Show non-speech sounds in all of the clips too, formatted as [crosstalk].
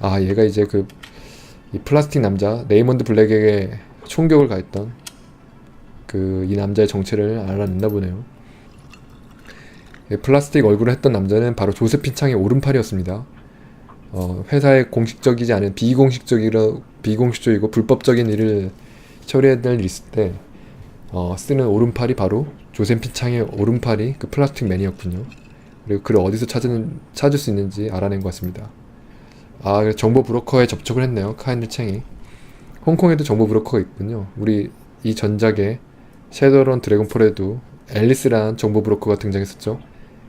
아 얘가 이제 그 이 플라스틱 남자 레이먼드 블랙에게 총격을 가했던 그 이 남자의 정체를 알아냈나 보네요. 예, 플라스틱 얼굴을 했던 남자는 바로 조세핀 창의 오른팔이었습니다. 어, 회사의 공식적이지 않은 비공식적이라 비공식적이고 불법적인 일을 처리해야 될 일이 있을 때 어, 쓰는 오른팔이 바로 조세핀 창의 오른팔이 그 플라스틱 맨이었군요. 그리고 그를 어디서 찾은, 찾을 수 있는지 알아낸 것 같습니다. 아, 정보 브로커에 접촉을 했네요. 카인드 챙이. 홍콩에도 정보 브로커가 있군요. 우리 이 전작의 섀도우런 드래곤폴에도 앨리스란 정보 브로커가 등장했었죠.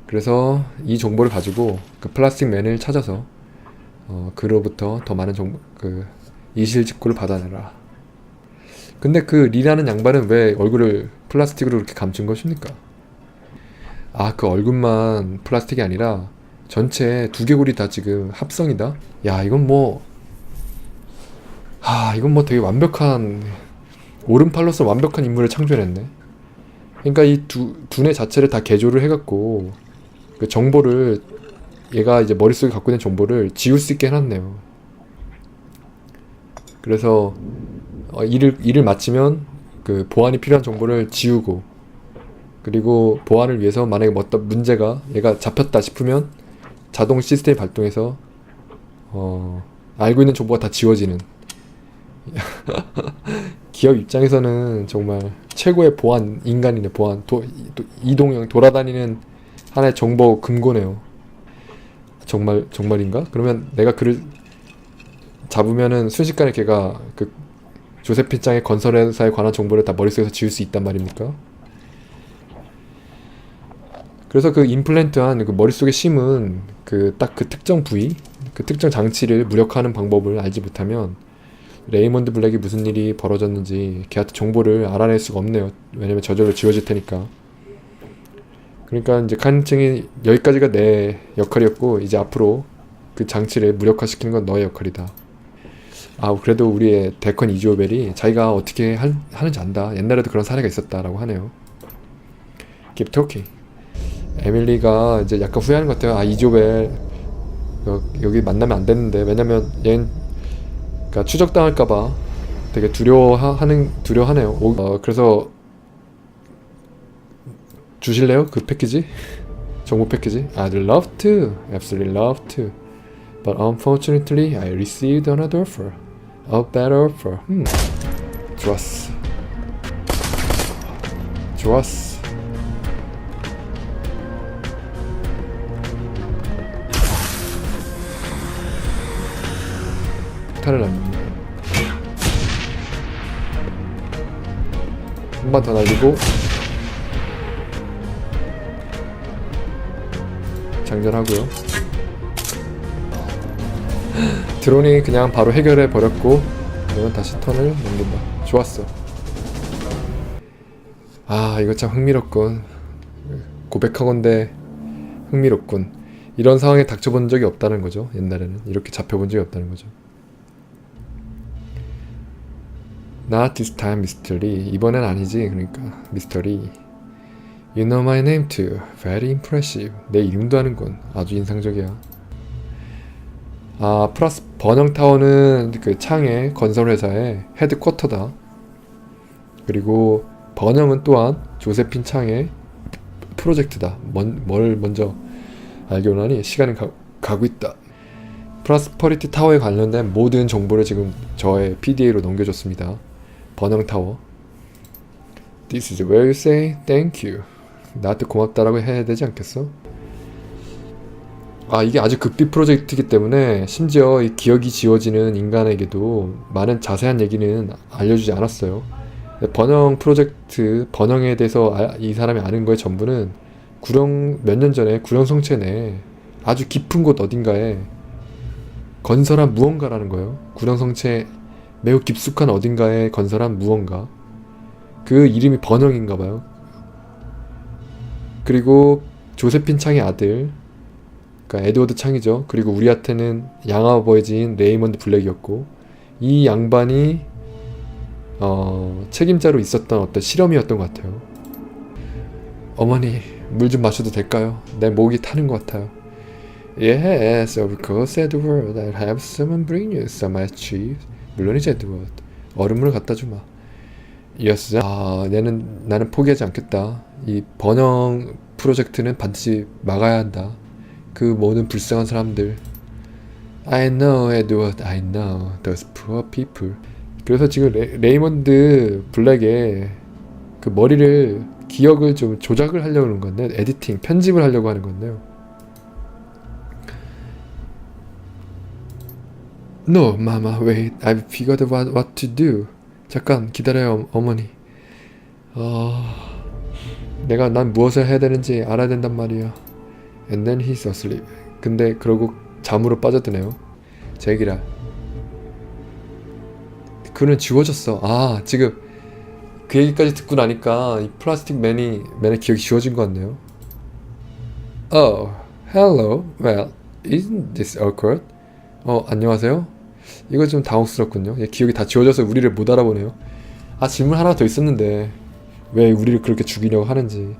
그래서 이 정보를 가지고 그 플라스틱 맨을 찾아서 어, 그로부터 더 많은 정보, 그 이실직고를 받아내라. 근데 그 리라는 양반은 왜 얼굴을 플라스틱으로 이렇게 감춘 것입니까? 아, 그 얼굴만 플라스틱이 아니라 전체 두 개골이 다 지금 합성이다? 야, 이건 뭐, 아, 이건 뭐 되게 완벽한, 오른팔로서 완벽한 인물을 창조해냈네. 그러니까 이 두, 두뇌 자체를 다 개조를 해갖고, 그 정보를, 얘가 이제 머릿속에 갖고 있는 정보를 지울 수 있게 해놨네요. 그래서, 어, 일을, 일을 마치면, 그 보안이 필요한 정보를 지우고, 그리고 보안을 위해서 만약에 뭐 문제가 얘가 잡혔다 싶으면 자동 시스템이 발동해서 어, 알고 있는 정보가 다 지워지는 [laughs] 기업 입장에서는 정말 최고의 보안 인간이네 보안 도, 도- 이동형 돌아다니는 하나의 정보 금고네요 정말 정말인가? 그러면 내가 그를 잡으면은 순식간에 걔가 그 조세핀 장의 건설회사에 관한 정보를 다 머릿속에서 지울 수 있단 말입니까? 그래서 그 임플란트한 그 머릿속에 심은 그딱그 특정 부위, 그 특정 장치를 무력화하는 방법을 알지 못하면 레이먼드 블랙이 무슨 일이 벌어졌는지 걔한테 정보를 알아낼 수가 없네요. 왜냐면 저절로 지워질 테니까. 그러니까 이제 칸층이 여기까지가 내 역할이었고 이제 앞으로 그 장치를 무력화시키는 건 너의 역할이다. 아 그래도 우리의 데컨 이조벨이 자기가 어떻게 할- 하는지 안다. 옛날에도 그런 사례가 있었다라고 하네요. Keep talking. 에밀리가 이제 약간 후회하는 것 같아요. 아 이조벨 여, 여기 만나면 안 되는데 왜냐면 얘는 그러니까 추적당할까봐 되게 두려워하는 두려워하네요. 오- 어, 그래서 주실래요? 그 패키지? [laughs] 정보 패키지? I'd love to, absolutely love to, but unfortunately I received another offer, a better offer. 음, 좋았어, 좋았어. 폭탄을 날립니다. 한 번 더 날리고 장전하고요. 드론이 그냥 바로 해결해 버렸고 그러면 다시 턴을 넘긴다. 좋았어. 아 이거 참 흥미롭군. 고백하건대 흥미롭군. 이런 상황에 닥쳐본 적이 없다는 거죠. 옛날에는 이렇게 잡혀본 적이 없다는 거죠. Not this time, mystery. 이번엔 아니지. 그러니까 미스터리. You know my name too. Very impressive. 내 이름도 아는군. 아주 인상적이야. 아, 플러스 번영 타워는 그 창의 건설 회사의 헤드쿼터다. 그리고 번영은 또한 조세핀 창의 프로젝트다. 뭔, 뭘 먼저 알게 오나니 시간이 가, 가고 있다. 프라스퍼리티 타워에 관련된 모든 정보를 지금 저의 PDA로 넘겨줬습니다. 번영 타워. This is where you say thank you. 나한테 고맙다라고 해야 되지 않겠어? 아 이게 아주 급비 프로젝트이기 때문에 심지어 이 기억이 지워지는 인간에게도 많은 자세한 얘기는 알려주지 않았어요. 번영 프로젝트 번영에 대해서 아- 이 사람이 아는 거의 전부는 구령 몇 년 전에 구령 성체 내 아주 깊은 곳 어딘가에 건설한 무언가라는 거예요. 구령 성체 매우 깊숙한 어딘가에 건설한 무언가. 그 이름이 번영인가 봐요. 그리고 조세핀 창의 아들, 그러니까 에드워드 창이죠. 그리고 우리한테는 양아버지인 레이먼드 블랙이었고 이 양반이 어, 책임자로 있었던 어떤 실험이었던 것 같아요. 어머니 물 좀 마셔도 될까요? 내 목이 타는 것 같아요. Yes, of course, Edward. I'll have someone bring you some ice chips. 물론이지, Edward. 얼음을 갖다 주마. Yes. 아, 얘는 나는 포기하지 않겠다. 이 번영 프로젝트는 반드시 막아야 한다. 그 모든 불쌍한 사람들. I know, Edward. I know. Those poor people. 그래서 지금 레, 레이먼드 블랙의 그 머리를 기억을 좀 조작을 하려고 하는 건데 에디팅 편집을 하려고 하는 건데요. No, Mama, wait. I've figured out what, to do. 잠깐 기다려요, 어, 어머니. 어, 내가 난 무엇을 해야 되는지 알아야 된단 말이야. And then he's asleep. 근데 그러고 잠으로 빠져드네요. 제기라. 그는 지워졌어. 아, 지금 그 얘기까지 듣고 나니까 이 플라스틱 맨이 맨의 기억이 지워진 것 같네요. Oh, hello. Well, isn't this awkward? 어, 안녕하세요. 이거 좀 당혹스럽군요. 얘 기억이 다 지워져서 우리를 못 알아보네요. 아, 질문 하나 더 있었는데 왜 우리를 그렇게 죽이려고 하는지.